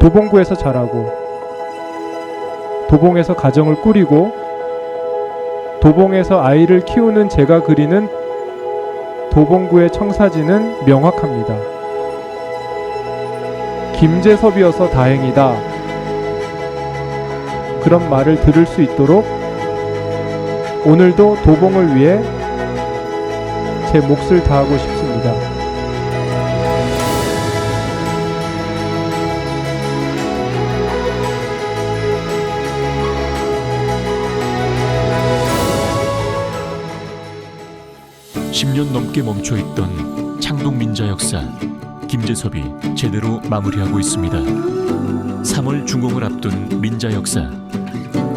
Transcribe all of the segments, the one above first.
도봉구에서 자라고 도봉에서 가정을 꾸리고 도봉에서 아이를 키우는 제가 그리는 도봉구의 청사진은 명확합니다. 김재섭이어서 다행이다. 그런 말을 들을 수 있도록 오늘도 도봉을 위해 제 몫을 다하고 싶습니다. 십년 넘게 멈춰 있던 창동 민자 역사 김재섭이 제대로 마무리하고 있습니다. 3월 준공을 앞둔 민자 역사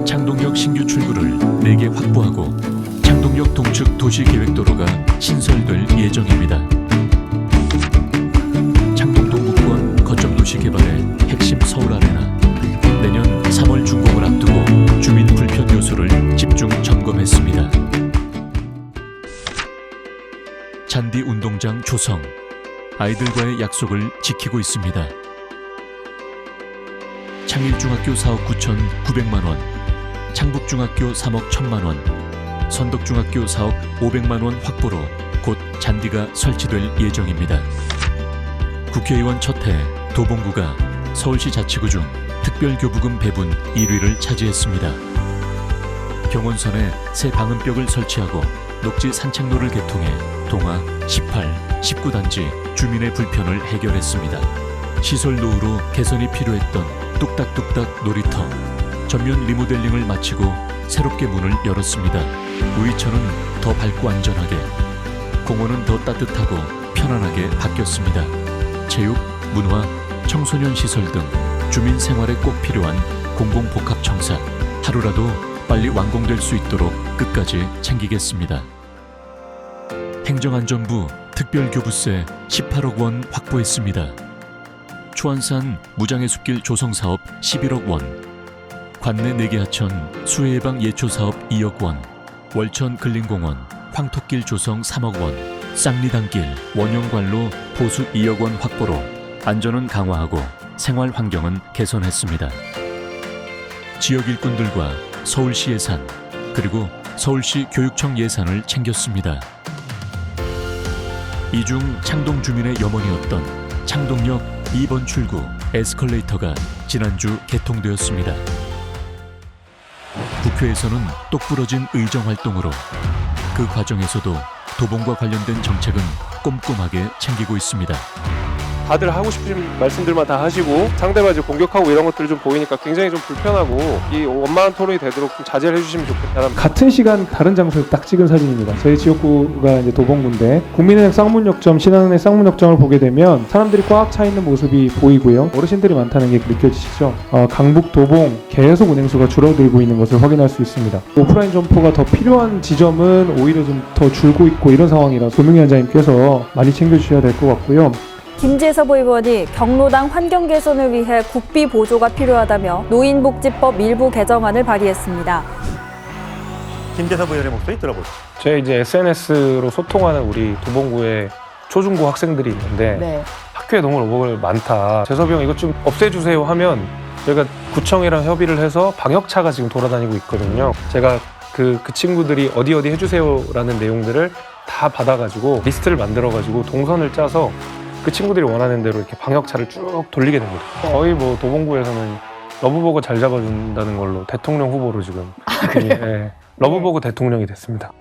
창동역 신규 출구를 4개 확보하고 창동역 동측 도시계획도로가 신설될 예정입니다. 잔디 운동장 조성 아이들과의 약속을 지키고 있습니다. 창일중학교 사억 9천 9백만 원, 창북중학교 3억 1천만 원, 선덕중학교 사억 500만 원 확보로 곧 잔디가 설치될 예정입니다. 국회의원 첫해 도봉구가 서울시 자치구 중 특별교부금 배분 1위를 차지했습니다. 경원선에 새 방음벽을 설치하고 녹지 산책로를 개통해 동화 18, 19단지 주민의 불편을 해결했습니다. 시설 노후로 개선이 필요했던 뚝딱뚝딱 놀이터 전면 리모델링을 마치고 새롭게 문을 열었습니다. 우이천은 더 밝고 안전하게, 공원은 더 따뜻하고 편안하게 바뀌었습니다. 체육, 문화, 청소년 시설 등 주민 생활에 꼭 필요한 공공복합청사 하루라도 빨리 완공될 수 있도록 끝까지 챙기겠습니다. 행정안전부 특별교부세 18억 원 확보했습니다. 초안산 무장의 숲길 조성 사업 11억 원, 관내 4개 하천 수해 예방 예초 사업 2억 원, 월천 근린공원 황토길 조성 3억 원, 쌍리단길 원형관로 보수 2억 원 확보로 안전은 강화하고 생활 환경은 개선했습니다. 지역 일꾼들과 서울시 예산 그리고 서울시 교육청 예산을 챙겼습니다. 이중 창동 주민의 염원이었던 창동역 2번 출구 에스컬레이터가 지난주 개통되었습니다. 국회에서는 똑부러진 의정 활동으로 그 과정에서도 도봉과 관련된 정책은 꼼꼼하게 챙기고 있습니다. 다들 하고 싶으신 말씀들만 다 하시고 상대방 이제 공격하고 이런 것들이 좀 보이니까 굉장히 좀 불편하고 이 원만한 토론이 되도록 좀 자제를 해주시면 좋겠다. 같은 시간 다른 장소에 딱 찍은 사진입니다. 저희 지역구가 이제 도봉구인데 국민은행 쌍문역점, 신한은행 쌍문역점을 보게 되면 사람들이 꽉 차 있는 모습이 보이고요. 어르신들이 많다는 게 느껴지시죠? 어, 강북 도봉 계속 운행수가 줄어들고 있는 것을 확인할 수 있습니다. 오프라인 점포가 더 필요한 지점은 오히려 좀 더 줄고 있고 이런 상황이라 조명희 원장님께서 많이 챙겨주셔야 될 것 같고요. 김재섭 의원이 경로당 환경 개선을 위해 국비 보조가 필요하다며 노인복지법 일부 개정안을 발의했습니다. 김재섭 의원의 목소리 들어보죠. 저희 이제 SNS로 소통하는 우리 도봉구의 초중고 학생들이 있는데 네. 학교에 너무 로봇을 많다. 재섭이 형 이것 좀 없애주세요 하면 저희가 구청이랑 협의를 해서 방역차가 지금 돌아다니고 있거든요. 제가 그, 그 친구들이 어디 어디 해주세요라는 내용들을 다 받아가지고 리스트를 만들어가지고 동선을 짜서 그 친구들이 원하는 대로 이렇게 방역차를 쭉 돌리게 됩니다. 거의 뭐 도봉구에서는 러브버거 잘 잡아준다는 걸로 대통령 후보로 지금 이미, 예, 러브버거 대통령이 됐습니다.